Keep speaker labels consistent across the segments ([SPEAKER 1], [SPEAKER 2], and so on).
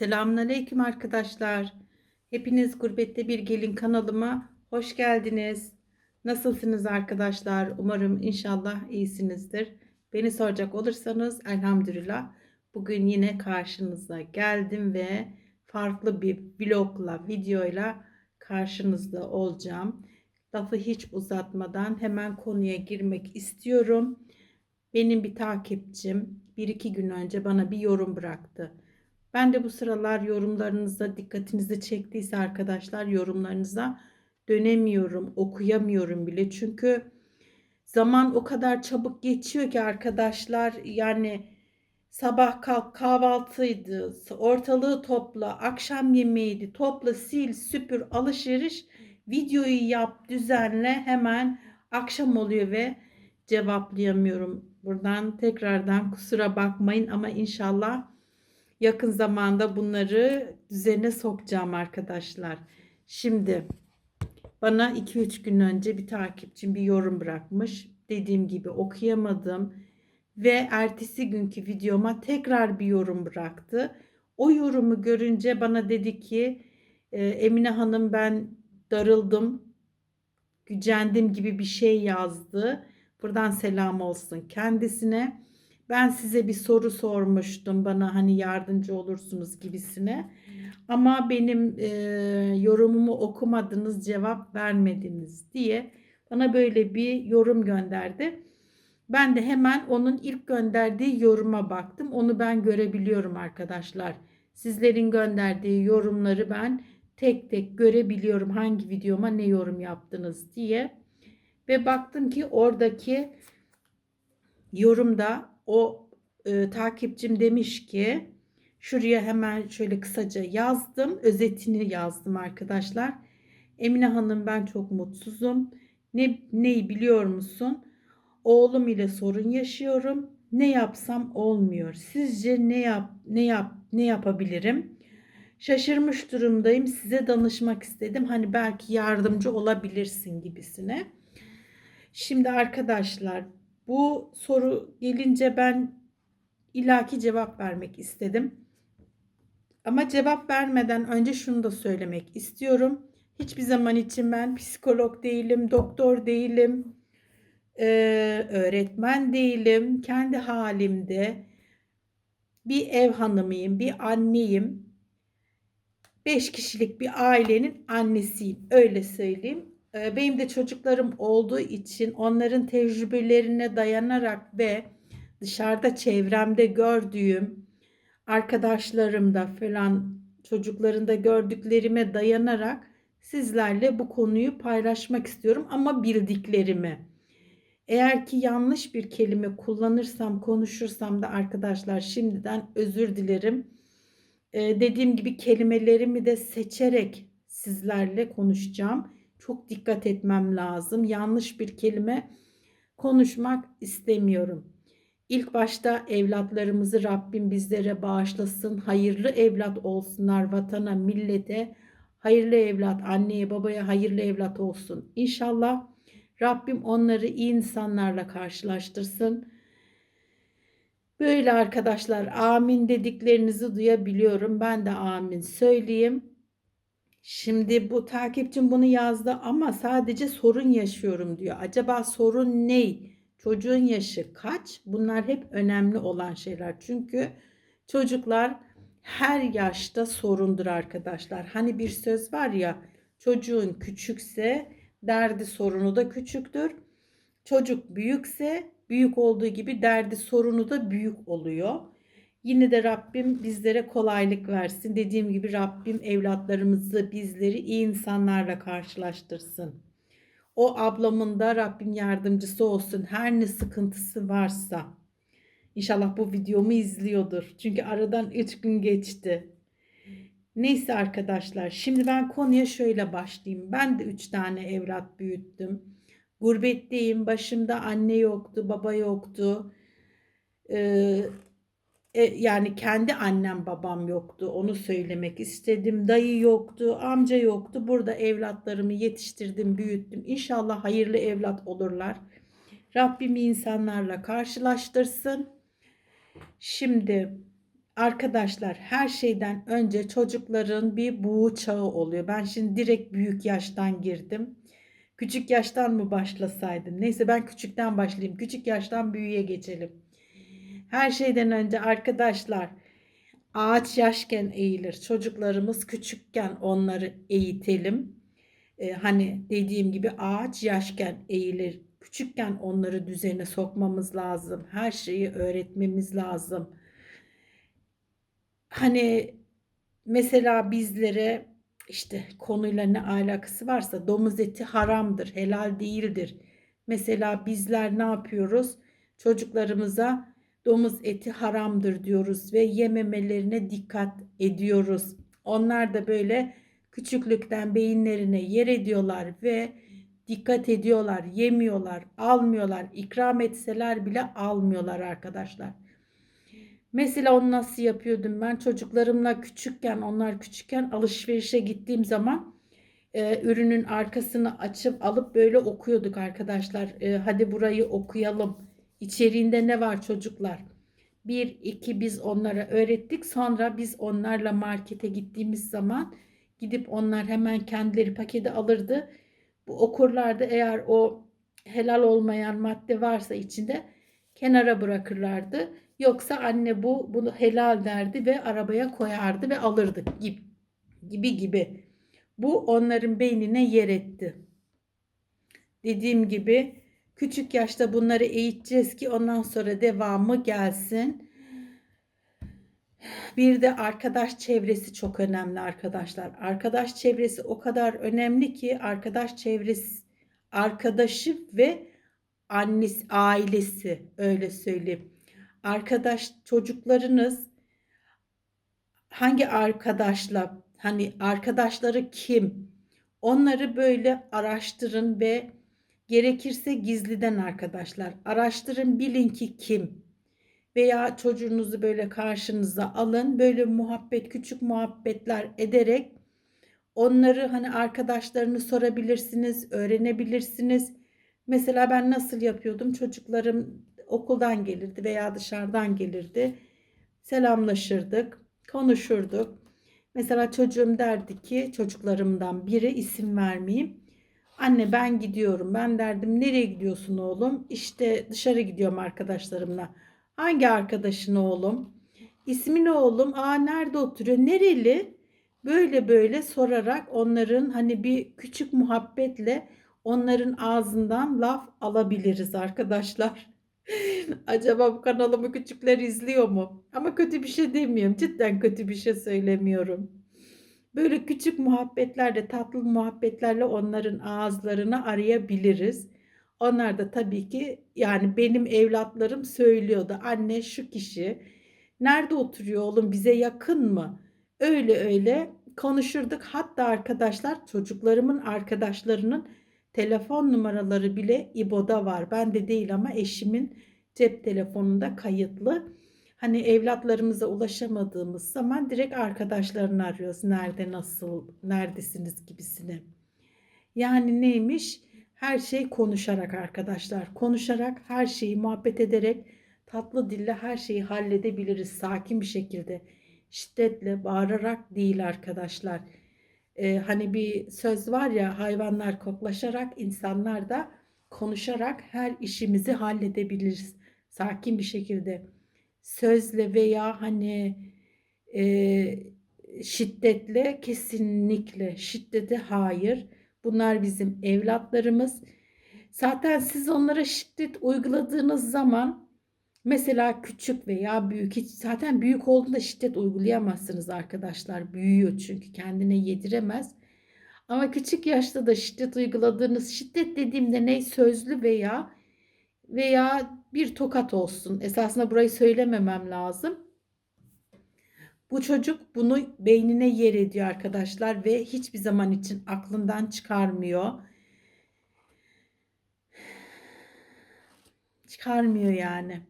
[SPEAKER 1] Selamünaleyküm arkadaşlar. Hepiniz Gurbette Bir Gelin kanalıma hoş geldiniz. Nasılsınız arkadaşlar? Umarım inşallah iyisinizdir. Beni soracak olursanız elhamdülillah bugün yine karşınıza geldim ve farklı bir vlogla, videoyla karşınızda olacağım. Lafı hiç uzatmadan hemen konuya girmek istiyorum. Benim bir takipçim bir iki gün önce bana bir yorum bıraktı. Ben de bu sıralar yorumlarınıza dikkatinizi çektiyse arkadaşlar yorumlarınıza dönemiyorum, okuyamıyorum bile. Çünkü zaman o kadar çabuk geçiyor ki arkadaşlar yani sabah kalk kahvaltıydı, ortalığı topla, akşam yemeğiydi, topla, sil, süpür, alışveriş, videoyu yap, düzenle hemen akşam oluyor ve cevaplayamıyorum. Buradan tekrardan kusura bakmayın ama inşallah yakın zamanda bunları düzene sokacağım arkadaşlar. Şimdi bana 2-3 gün önce bir takipçim bir yorum bırakmış. Dediğim gibi okuyamadım ve ertesi günkü videoma tekrar bir yorum bıraktı. O yorumu görünce bana dedi ki e, Emine Hanım ben darıldım, gücendim gibi bir şey yazdı. Buradan selam olsun kendisine. Ben size bir soru sormuştum bana hani yardımcı olursunuz gibisine. Ama benim e, yorumumu okumadınız, cevap vermediniz diye bana böyle bir yorum gönderdi. Ben de hemen onun ilk gönderdiği yoruma baktım. Onu ben görebiliyorum arkadaşlar. Sizlerin gönderdiği yorumları ben tek tek görebiliyorum hangi videoma ne yorum yaptınız diye. Ve baktım ki oradaki yorumda o e, takipçim demiş ki şuraya hemen şöyle kısaca yazdım. Özetini yazdım arkadaşlar. Emine Hanım ben çok mutsuzum. Ne neyi biliyor musun? Oğlum ile sorun yaşıyorum. Ne yapsam olmuyor. Sizce ne yap ne yap ne yapabilirim? Şaşırmış durumdayım. Size danışmak istedim. Hani belki yardımcı olabilirsin gibisine. Şimdi arkadaşlar bu soru gelince ben ilaki cevap vermek istedim. Ama cevap vermeden önce şunu da söylemek istiyorum. Hiçbir zaman için ben psikolog değilim, doktor değilim, öğretmen değilim. Kendi halimde bir ev hanımıyım, bir anneyim. Beş kişilik bir ailenin annesiyim. Öyle söyleyeyim. Benim de çocuklarım olduğu için onların tecrübelerine dayanarak ve dışarıda çevremde gördüğüm arkadaşlarımda falan çocuklarında gördüklerime dayanarak sizlerle bu konuyu paylaşmak istiyorum ama bildiklerimi. Eğer ki yanlış bir kelime kullanırsam, konuşursam da arkadaşlar şimdiden özür dilerim. Ee, dediğim gibi kelimelerimi de seçerek sizlerle konuşacağım. Çok dikkat etmem lazım. Yanlış bir kelime konuşmak istemiyorum. İlk başta evlatlarımızı Rabbim bizlere bağışlasın. Hayırlı evlat olsunlar vatana, millete. Hayırlı evlat, anneye, babaya hayırlı evlat olsun. İnşallah Rabbim onları iyi insanlarla karşılaştırsın. Böyle arkadaşlar amin dediklerinizi duyabiliyorum. Ben de amin söyleyeyim. Şimdi bu takipçim bunu yazdı ama sadece sorun yaşıyorum diyor. Acaba sorun ne? Çocuğun yaşı kaç? Bunlar hep önemli olan şeyler. Çünkü çocuklar her yaşta sorundur arkadaşlar. Hani bir söz var ya çocuğun küçükse derdi sorunu da küçüktür. Çocuk büyükse büyük olduğu gibi derdi sorunu da büyük oluyor. Yine de Rabbim bizlere kolaylık versin. Dediğim gibi Rabbim evlatlarımızı, bizleri iyi insanlarla karşılaştırsın. O ablamın da Rabbim yardımcısı olsun. Her ne sıkıntısı varsa. İnşallah bu videomu izliyordur. Çünkü aradan 3 gün geçti. Neyse arkadaşlar şimdi ben konuya şöyle başlayayım. Ben de 3 tane evlat büyüttüm. Gurbetteyim. Başımda anne yoktu, baba yoktu. Ee, e, yani kendi annem babam yoktu onu söylemek istedim. Dayı yoktu, amca yoktu. Burada evlatlarımı yetiştirdim, büyüttüm. İnşallah hayırlı evlat olurlar. Rabbim insanlarla karşılaştırsın. Şimdi Arkadaşlar her şeyden önce çocukların bir buğu çağı oluyor. Ben şimdi direkt büyük yaştan girdim. Küçük yaştan mı başlasaydım? Neyse ben küçükten başlayayım. Küçük yaştan büyüğe geçelim. Her şeyden önce arkadaşlar ağaç yaşken eğilir. Çocuklarımız küçükken onları eğitelim. Ee, hani dediğim gibi ağaç yaşken eğilir. Küçükken onları düzene sokmamız lazım. Her şeyi öğretmemiz lazım. Hani mesela bizlere işte konuyla ne alakası varsa domuz eti haramdır, helal değildir. Mesela bizler ne yapıyoruz? Çocuklarımıza domuz eti haramdır diyoruz ve yememelerine dikkat ediyoruz. Onlar da böyle küçüklükten beyinlerine yer ediyorlar ve dikkat ediyorlar, yemiyorlar, almıyorlar, ikram etseler bile almıyorlar arkadaşlar. Mesela onu nasıl yapıyordum ben çocuklarımla küçükken onlar küçükken alışverişe gittiğim zaman e, ürünün arkasını açıp alıp böyle okuyorduk arkadaşlar. E, hadi burayı okuyalım. İçeriğinde ne var çocuklar? Bir, iki biz onlara öğrettik. Sonra biz onlarla markete gittiğimiz zaman gidip onlar hemen kendileri paketi alırdı. Bu okurlardı eğer o helal olmayan madde varsa içinde kenara bırakırlardı. Yoksa anne bu bunu helal derdi ve arabaya koyardı ve alırdık gibi gibi gibi. Bu onların beynine yer etti. Dediğim gibi küçük yaşta bunları eğiteceğiz ki ondan sonra devamı gelsin. Bir de arkadaş çevresi çok önemli arkadaşlar. Arkadaş çevresi o kadar önemli ki arkadaş çevresi arkadaşı ve annesi ailesi öyle söyleyeyim arkadaş çocuklarınız hangi arkadaşla hani arkadaşları kim onları böyle araştırın ve gerekirse gizliden arkadaşlar araştırın bilin ki kim veya çocuğunuzu böyle karşınıza alın böyle muhabbet küçük muhabbetler ederek onları hani arkadaşlarını sorabilirsiniz öğrenebilirsiniz mesela ben nasıl yapıyordum çocuklarım okuldan gelirdi veya dışarıdan gelirdi. Selamlaşırdık, konuşurduk. Mesela çocuğum derdi ki çocuklarımdan biri isim vermeyeyim. Anne ben gidiyorum. Ben derdim nereye gidiyorsun oğlum? İşte dışarı gidiyorum arkadaşlarımla. Hangi arkadaşın oğlum? İsmi ne oğlum? Aa nerede oturuyor? Nereli? Böyle böyle sorarak onların hani bir küçük muhabbetle onların ağzından laf alabiliriz arkadaşlar. Acaba bu kanalımı küçükler izliyor mu? Ama kötü bir şey demiyorum. Cidden kötü bir şey söylemiyorum. Böyle küçük muhabbetlerle, tatlı muhabbetlerle onların ağızlarını arayabiliriz. Onlar da tabii ki yani benim evlatlarım söylüyordu. Anne şu kişi nerede oturuyor oğlum bize yakın mı? Öyle öyle konuşurduk. Hatta arkadaşlar çocuklarımın arkadaşlarının telefon numaraları bile İbo'da var. Ben de değil ama eşimin cep telefonunda kayıtlı. Hani evlatlarımıza ulaşamadığımız zaman direkt arkadaşlarını arıyoruz. Nerede, nasıl, neredesiniz gibisine. Yani neymiş? Her şey konuşarak arkadaşlar. Konuşarak, her şeyi muhabbet ederek, tatlı dille her şeyi halledebiliriz sakin bir şekilde. Şiddetle, bağırarak değil arkadaşlar. Ee, hani bir söz var ya hayvanlar koklaşarak, insanlar da konuşarak her işimizi halledebiliriz sakin bir şekilde sözle veya hani e, şiddetle kesinlikle şiddete hayır. Bunlar bizim evlatlarımız. Zaten siz onlara şiddet uyguladığınız zaman mesela küçük veya büyük hiç zaten büyük olduğunda şiddet uygulayamazsınız arkadaşlar. Büyüyor çünkü kendine yediremez. Ama küçük yaşta da şiddet uyguladığınız şiddet dediğimde ne sözlü veya veya bir tokat olsun. Esasında burayı söylememem lazım. Bu çocuk bunu beynine yer ediyor arkadaşlar ve hiçbir zaman için aklından çıkarmıyor. Çıkarmıyor yani.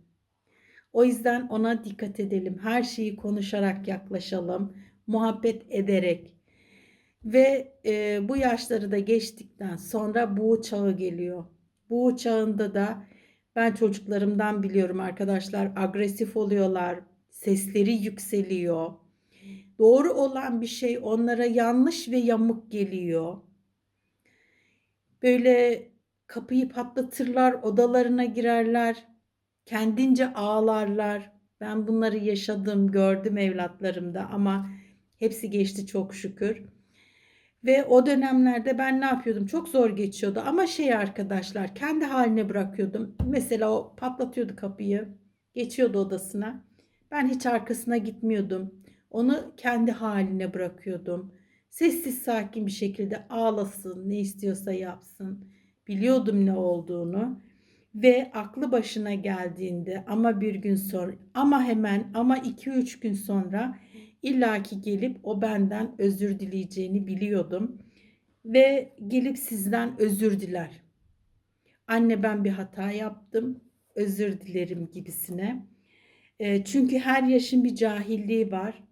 [SPEAKER 1] O yüzden ona dikkat edelim. Her şeyi konuşarak yaklaşalım, muhabbet ederek. Ve e, bu yaşları da geçtikten sonra bu çağı geliyor. Bu çağında da ben çocuklarımdan biliyorum arkadaşlar agresif oluyorlar, Sesleri yükseliyor. Doğru olan bir şey onlara yanlış ve yamuk geliyor. Böyle kapıyı patlatırlar, odalarına girerler, kendince ağlarlar. Ben bunları yaşadım, gördüm evlatlarımda ama hepsi geçti çok şükür. Ve o dönemlerde ben ne yapıyordum? Çok zor geçiyordu ama şey arkadaşlar kendi haline bırakıyordum. Mesela o patlatıyordu kapıyı, geçiyordu odasına. Ben hiç arkasına gitmiyordum. Onu kendi haline bırakıyordum. Sessiz sakin bir şekilde ağlasın, ne istiyorsa yapsın. Biliyordum ne olduğunu ve aklı başına geldiğinde ama bir gün sonra ama hemen ama 2-3 gün sonra illaki gelip o benden özür dileyeceğini biliyordum ve gelip sizden özür diler. Anne ben bir hata yaptım, özür dilerim gibisine. E, çünkü her yaşın bir cahilliği var.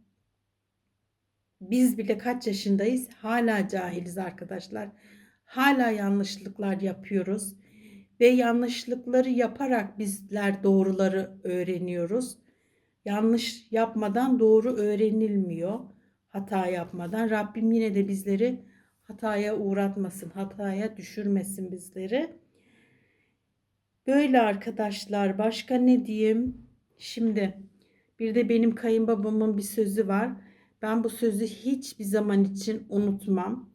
[SPEAKER 1] Biz bile kaç yaşındayız? Hala cahiliz arkadaşlar. Hala yanlışlıklar yapıyoruz ve yanlışlıkları yaparak bizler doğruları öğreniyoruz. Yanlış yapmadan doğru öğrenilmiyor. Hata yapmadan Rabbim yine de bizleri hataya uğratmasın, hataya düşürmesin bizleri. Böyle arkadaşlar başka ne diyeyim? Şimdi bir de benim kayınbabamın bir sözü var. Ben bu sözü hiçbir zaman için unutmam.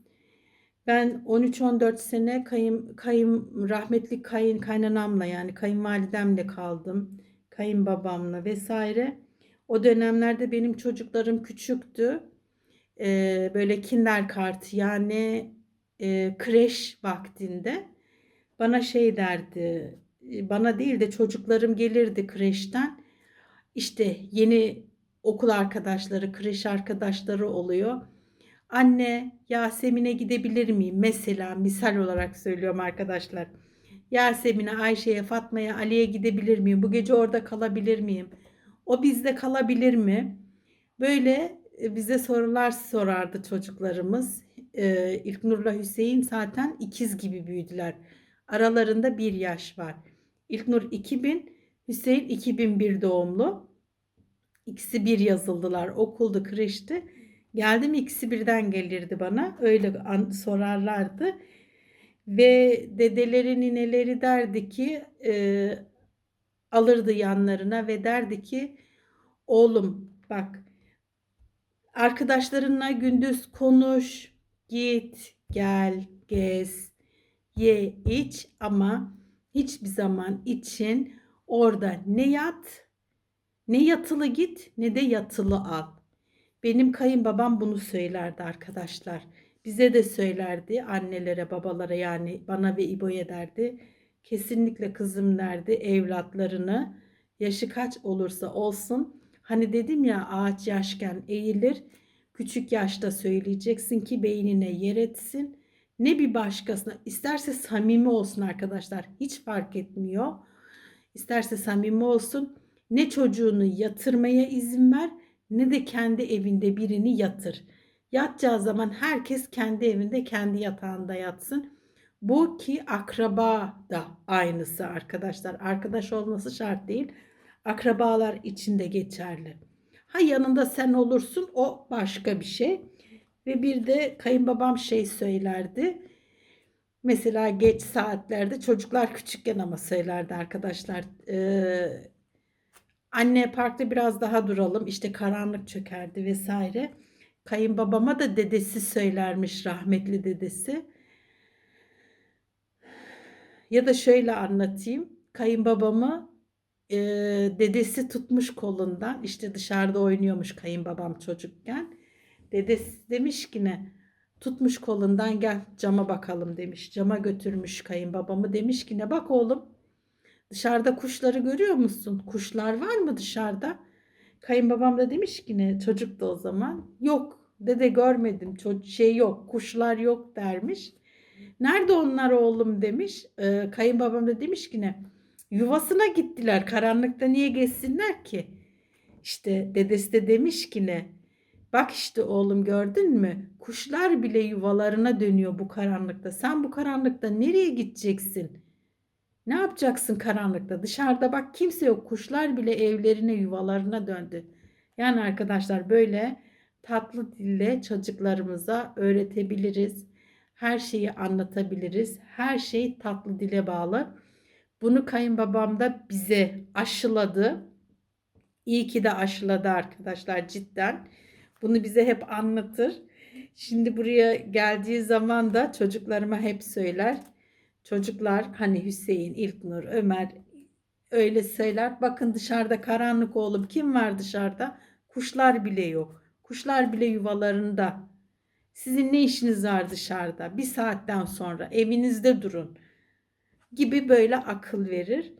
[SPEAKER 1] Ben 13-14 sene kayın, kayın, rahmetli kayın kaynanamla yani kayınvalidemle kaldım. Kayınbabamla vesaire. O dönemlerde benim çocuklarım küçüktü. Ee, böyle kinder kart yani e, kreş vaktinde bana şey derdi. Bana değil de çocuklarım gelirdi kreşten. İşte yeni okul arkadaşları, kreş arkadaşları oluyor. Anne Yasemin'e gidebilir miyim? Mesela misal olarak söylüyorum arkadaşlar. Yasemin'e, Ayşe'ye, Fatma'ya, Ali'ye gidebilir miyim? Bu gece orada kalabilir miyim? O bizde kalabilir mi? Böyle e, bize sorular sorardı çocuklarımız. Ee, İlknur'la Hüseyin zaten ikiz gibi büyüdüler. Aralarında bir yaş var. İlknur 2000, Hüseyin 2001 doğumlu. İkisi bir yazıldılar. Okuldu, kreşti. Geldim ikisi birden gelirdi bana. Öyle sorarlardı. Ve dedeleri nineleri derdi ki e, alırdı yanlarına ve derdi ki oğlum bak arkadaşlarınla gündüz konuş, git, gel, gez, ye, iç ama hiçbir zaman için orada ne yat, ne yatılı git ne de yatılı al. Benim kayınbabam bunu söylerdi arkadaşlar. Bize de söylerdi annelere, babalara yani bana ve İbo'ya derdi. Kesinlikle kızım derdi evlatlarını yaşı kaç olursa olsun. Hani dedim ya ağaç yaşken eğilir. Küçük yaşta söyleyeceksin ki beynine yer etsin. Ne bir başkasına isterse samimi olsun arkadaşlar hiç fark etmiyor. İsterse samimi olsun ne çocuğunu yatırmaya izin ver ne de kendi evinde birini yatır. Yatacağı zaman herkes kendi evinde kendi yatağında yatsın. Bu ki akraba da aynısı arkadaşlar. Arkadaş olması şart değil. Akrabalar için de geçerli. Ha yanında sen olursun o başka bir şey. Ve bir de kayınbabam şey söylerdi. Mesela geç saatlerde çocuklar küçükken ama söylerdi arkadaşlar. Ee, Anne parkta biraz daha duralım. İşte karanlık çökerdi vesaire. Kayınbabama da dedesi söylermiş rahmetli dedesi. Ya da şöyle anlatayım. Kayınbabamı e, dedesi tutmuş kolundan. İşte dışarıda oynuyormuş kayınbabam çocukken. Dedesi demiş ki ne? Tutmuş kolundan gel cama bakalım demiş. Cama götürmüş kayınbabamı demiş ki ne bak oğlum Dışarıda kuşları görüyor musun? Kuşlar var mı dışarıda? Kayınbabam da demiş ki ne çocuk da o zaman. Yok dede görmedim çocuk şey yok kuşlar yok dermiş. Nerede onlar oğlum demiş. Ee, kayınbabam da demiş ki ne yuvasına gittiler karanlıkta niye geçsinler ki? İşte dedesi de demiş ki ne bak işte oğlum gördün mü kuşlar bile yuvalarına dönüyor bu karanlıkta sen bu karanlıkta nereye gideceksin? Ne yapacaksın karanlıkta? Dışarıda bak kimse yok. Kuşlar bile evlerine, yuvalarına döndü. Yani arkadaşlar böyle tatlı dille çocuklarımıza öğretebiliriz. Her şeyi anlatabiliriz. Her şey tatlı dile bağlı. Bunu kayınbabam da bize aşıladı. İyi ki de aşıladı arkadaşlar cidden. Bunu bize hep anlatır. Şimdi buraya geldiği zaman da çocuklarıma hep söyler. Çocuklar hani Hüseyin, İlknur, Ömer öyle söyler. Bakın dışarıda karanlık oğlum kim var dışarıda? Kuşlar bile yok. Kuşlar bile yuvalarında. Sizin ne işiniz var dışarıda? Bir saatten sonra evinizde durun gibi böyle akıl verir.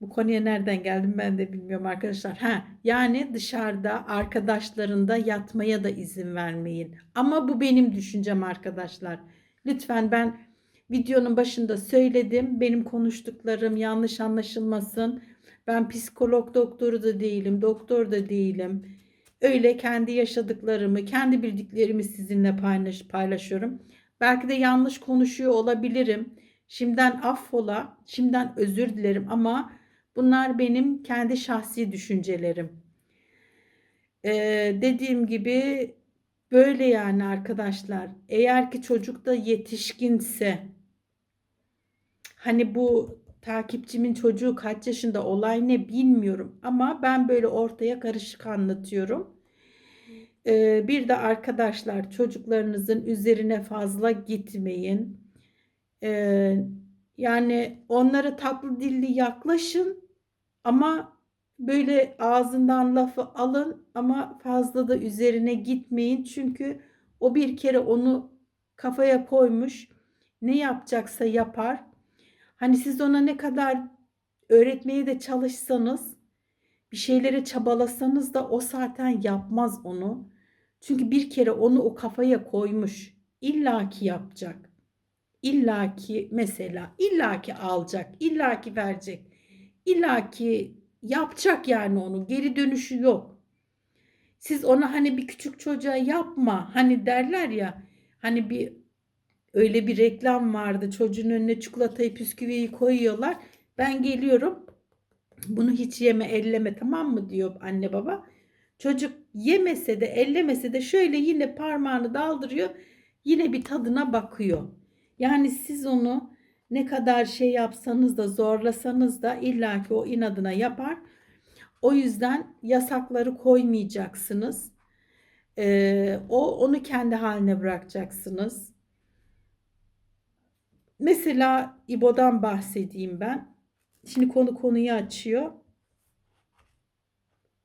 [SPEAKER 1] Bu konuya nereden geldim ben de bilmiyorum arkadaşlar. Ha, yani dışarıda arkadaşlarında yatmaya da izin vermeyin. Ama bu benim düşüncem arkadaşlar. Lütfen ben videonun başında söyledim. Benim konuştuklarım yanlış anlaşılmasın. Ben psikolog doktoru da değilim, doktor da değilim. Öyle kendi yaşadıklarımı, kendi bildiklerimi sizinle paylaş, paylaşıyorum. Belki de yanlış konuşuyor olabilirim. Şimdiden affola, şimdiden özür dilerim ama bunlar benim kendi şahsi düşüncelerim. Ee, dediğim gibi böyle yani arkadaşlar. Eğer ki çocuk da yetişkinse hani bu takipçimin çocuğu kaç yaşında olay ne bilmiyorum ama ben böyle ortaya karışık anlatıyorum. Ee, bir de arkadaşlar çocuklarınızın üzerine fazla gitmeyin. Ee, yani onlara tatlı dilli yaklaşın ama böyle ağzından lafı alın ama fazla da üzerine gitmeyin. Çünkü o bir kere onu kafaya koymuş. Ne yapacaksa yapar. Hani siz ona ne kadar öğretmeye de çalışsanız, bir şeylere çabalasanız da o zaten yapmaz onu. Çünkü bir kere onu o kafaya koymuş. İlla ki yapacak. İlla ki mesela illa ki alacak, illa ki verecek. İlla ki yapacak yani onu. Geri dönüşü yok. Siz ona hani bir küçük çocuğa yapma hani derler ya hani bir öyle bir reklam vardı çocuğun önüne çikolatayı püsküviyi koyuyorlar. Ben geliyorum bunu hiç yeme elleme tamam mı diyor anne baba. Çocuk yemese de ellemese de şöyle yine parmağını daldırıyor yine bir tadına bakıyor. Yani siz onu ne kadar şey yapsanız da zorlasanız da illaki o inadına yapar. O yüzden yasakları koymayacaksınız. Ee, o onu kendi haline bırakacaksınız. Mesela İbo'dan bahsedeyim ben. Şimdi konu konuyu açıyor.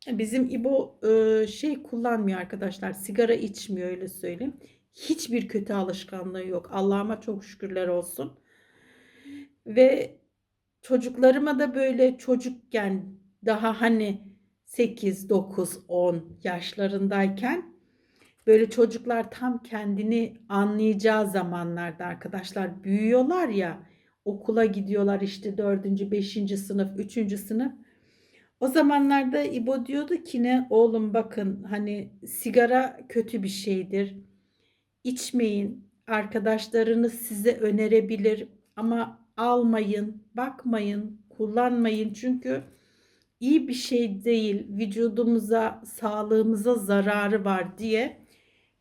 [SPEAKER 1] Bizim İbo e, şey kullanmıyor arkadaşlar. Sigara içmiyor öyle söyleyeyim. Hiçbir kötü alışkanlığı yok. Allah'ıma çok şükürler olsun. Ve çocuklarıma da böyle çocukken daha hani 8, 9, 10 yaşlarındayken böyle çocuklar tam kendini anlayacağı zamanlarda arkadaşlar büyüyorlar ya okula gidiyorlar işte 4. 5. sınıf 3. sınıf o zamanlarda İbo diyordu ki ne oğlum bakın hani sigara kötü bir şeydir içmeyin arkadaşlarınız size önerebilir ama almayın bakmayın kullanmayın çünkü iyi bir şey değil vücudumuza sağlığımıza zararı var diye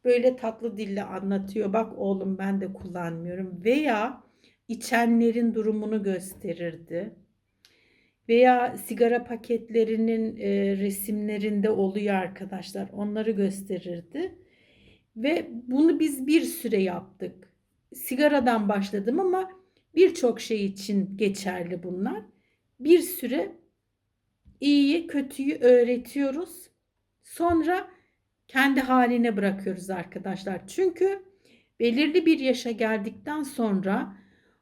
[SPEAKER 1] böyle tatlı dille anlatıyor. Bak oğlum ben de kullanmıyorum veya içenlerin durumunu gösterirdi. Veya sigara paketlerinin e, resimlerinde oluyor arkadaşlar. Onları gösterirdi. Ve bunu biz bir süre yaptık. Sigaradan başladım ama birçok şey için geçerli bunlar. Bir süre iyiyi, kötüyü öğretiyoruz. Sonra kendi haline bırakıyoruz arkadaşlar. Çünkü belirli bir yaşa geldikten sonra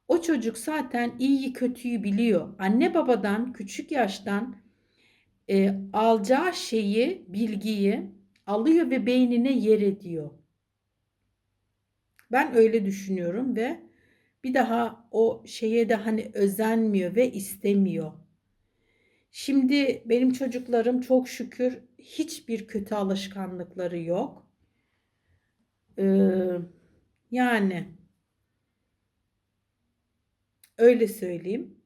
[SPEAKER 1] o çocuk zaten iyiyi kötüyü biliyor. Anne babadan küçük yaştan e, alacağı şeyi, bilgiyi alıyor ve beynine yer ediyor. Ben öyle düşünüyorum ve bir daha o şeye de hani özenmiyor ve istemiyor. Şimdi benim çocuklarım çok şükür hiçbir kötü alışkanlıkları yok. Ee, yani öyle söyleyeyim.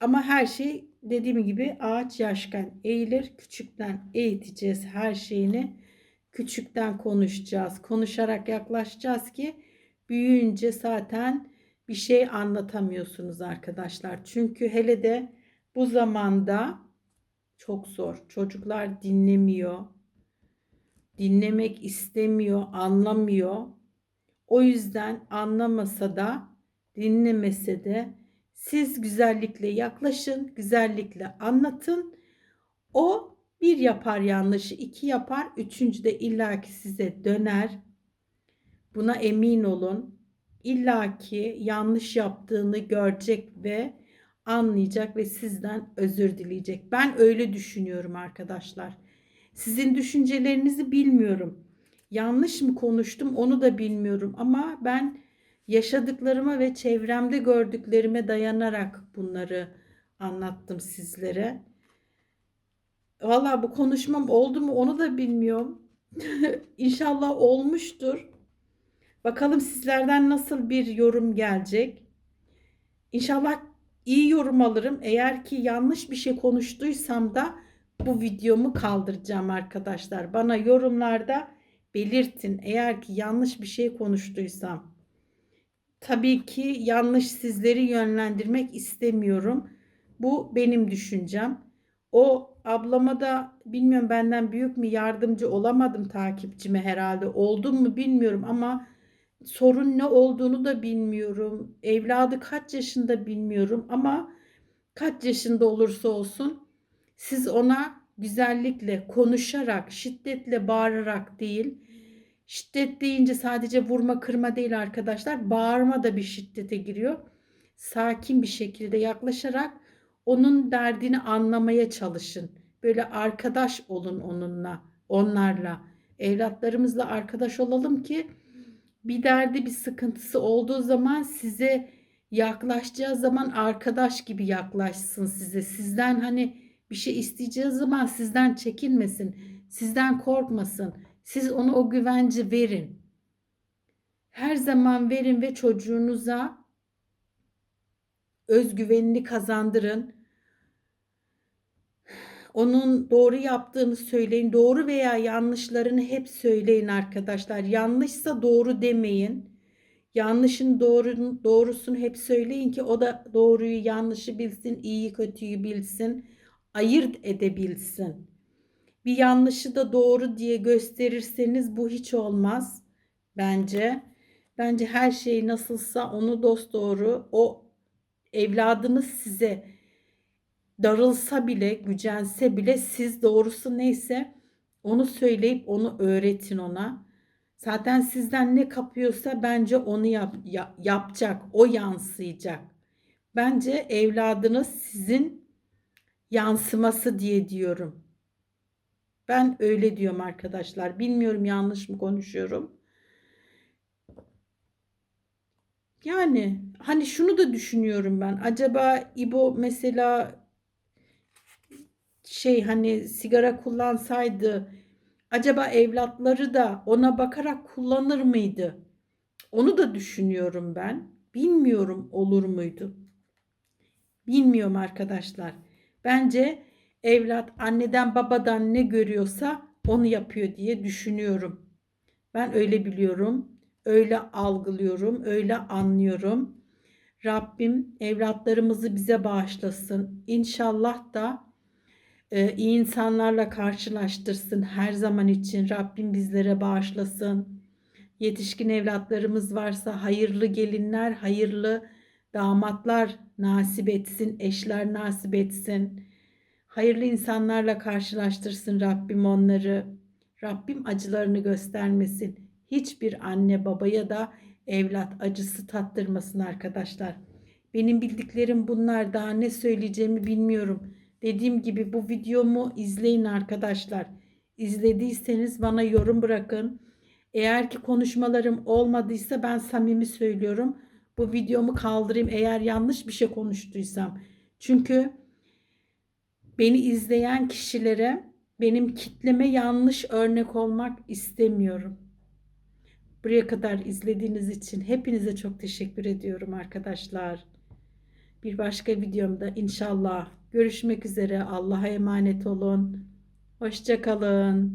[SPEAKER 1] Ama her şey dediğim gibi ağaç yaşken eğilir. Küçükten eğiteceğiz her şeyini. Küçükten konuşacağız. Konuşarak yaklaşacağız ki büyüyünce zaten bir şey anlatamıyorsunuz arkadaşlar. Çünkü hele de bu zamanda çok zor. Çocuklar dinlemiyor. Dinlemek istemiyor, anlamıyor. O yüzden anlamasa da dinlemese de siz güzellikle yaklaşın, güzellikle anlatın. O bir yapar yanlışı, iki yapar, üçüncü de illaki size döner. Buna emin olun. İllaki yanlış yaptığını görecek ve anlayacak ve sizden özür dileyecek. Ben öyle düşünüyorum arkadaşlar. Sizin düşüncelerinizi bilmiyorum. Yanlış mı konuştum onu da bilmiyorum ama ben yaşadıklarıma ve çevremde gördüklerime dayanarak bunları anlattım sizlere. Valla bu konuşmam oldu mu onu da bilmiyorum. İnşallah olmuştur. Bakalım sizlerden nasıl bir yorum gelecek. İnşallah iyi yorum alırım. Eğer ki yanlış bir şey konuştuysam da bu videomu kaldıracağım arkadaşlar. Bana yorumlarda belirtin. Eğer ki yanlış bir şey konuştuysam. Tabii ki yanlış sizleri yönlendirmek istemiyorum. Bu benim düşüncem. O ablama da bilmiyorum benden büyük mü yardımcı olamadım takipçime herhalde. Oldum mu bilmiyorum ama sorun ne olduğunu da bilmiyorum. Evladı kaç yaşında bilmiyorum ama kaç yaşında olursa olsun siz ona güzellikle konuşarak, şiddetle bağırarak değil. Şiddet deyince sadece vurma kırma değil arkadaşlar. Bağırma da bir şiddete giriyor. Sakin bir şekilde yaklaşarak onun derdini anlamaya çalışın. Böyle arkadaş olun onunla, onlarla. Evlatlarımızla arkadaş olalım ki bir derdi, bir sıkıntısı olduğu zaman size yaklaşacağı zaman arkadaş gibi yaklaşsın size. Sizden hani bir şey isteyeceği zaman sizden çekinmesin, sizden korkmasın. Siz ona o güvenci verin. Her zaman verin ve çocuğunuza özgüvenini kazandırın. Onun doğru yaptığını söyleyin. Doğru veya yanlışlarını hep söyleyin arkadaşlar. Yanlışsa doğru demeyin. Yanlışın doğru, doğrusunu hep söyleyin ki o da doğruyu yanlışı bilsin, iyiyi kötüyü bilsin, ayırt edebilsin. Bir yanlışı da doğru diye gösterirseniz bu hiç olmaz bence. Bence her şey nasılsa onu dost doğru o evladınız size darılsa bile, gücense bile siz doğrusu neyse onu söyleyip onu öğretin ona. Zaten sizden ne kapıyorsa bence onu yap, yap, yapacak, o yansıyacak. Bence evladınız sizin yansıması diye diyorum. Ben öyle diyorum arkadaşlar. Bilmiyorum yanlış mı konuşuyorum. Yani hani şunu da düşünüyorum ben. Acaba İbo mesela şey hani sigara kullansaydı acaba evlatları da ona bakarak kullanır mıydı? Onu da düşünüyorum ben. Bilmiyorum olur muydu? Bilmiyorum arkadaşlar. Bence evlat anneden babadan ne görüyorsa onu yapıyor diye düşünüyorum. Ben öyle biliyorum, öyle algılıyorum, öyle anlıyorum. Rabbim evlatlarımızı bize bağışlasın. İnşallah da iyi insanlarla karşılaştırsın her zaman için. Rabbim bizlere bağışlasın. Yetişkin evlatlarımız varsa hayırlı gelinler, hayırlı damatlar nasip etsin, eşler nasip etsin. Hayırlı insanlarla karşılaştırsın Rabbim onları. Rabbim acılarını göstermesin. Hiçbir anne babaya da evlat acısı tattırmasın arkadaşlar. Benim bildiklerim bunlar. Daha ne söyleyeceğimi bilmiyorum. Dediğim gibi bu videomu izleyin arkadaşlar. İzlediyseniz bana yorum bırakın. Eğer ki konuşmalarım olmadıysa ben samimi söylüyorum. Bu videomu kaldırayım eğer yanlış bir şey konuştuysam. Çünkü beni izleyen kişilere benim kitleme yanlış örnek olmak istemiyorum. Buraya kadar izlediğiniz için hepinize çok teşekkür ediyorum arkadaşlar. Bir başka videomda inşallah Görüşmek üzere. Allah'a emanet olun. Hoşça kalın.